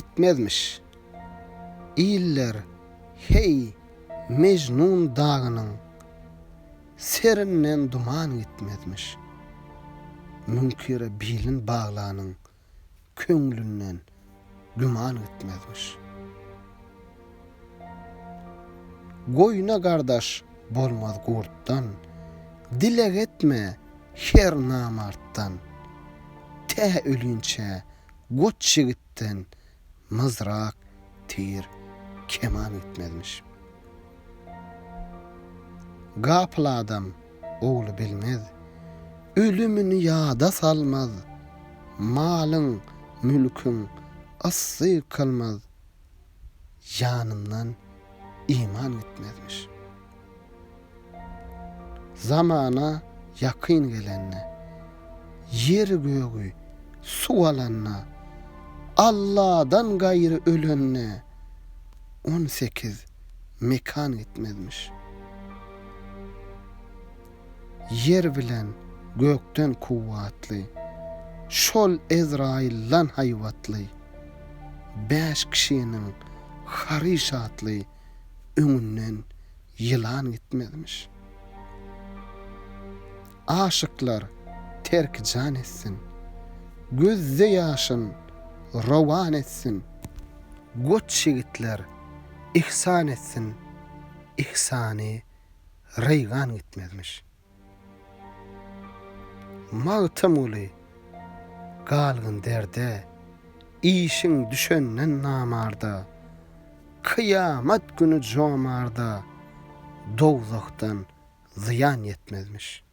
gitmezmiş. İller hey Mecnun dağının serinden duman gitmezmiş. Münkire bilin bağlanın köңlünden güman gitmezmiş. Goyuna kardeş bolmaz gurttan, dileg etme her namarttan. Te ölünçe goç şigitten mızrak, tir, keman gitmezmiş. Gapıl adam oğlu bilmez, ölümünü yada salmaz, malın, mülkün assı kalmaz, yanından iman etmezmiş. Zamana yakın gelenne, yer göğü su alanna, Allah'dan gayrı ölönne, 18 mekan etmezmiş. Yer bilen gökten kuvvatlı, şol Ezrail'lan hayvatlı, beş kişinin harişatlı, öňünden yılan gitmezmiş. Aşıklar terk can etsin, gözde yaşın rovan etsin, goç şigitler ihsan etsin, ihsani reygan gitmezmiş. Mağtam uli, galgın derde, işin düşenden namarda, kıyamet günü jomarda, dowzaktan ziyan yetmezmiş.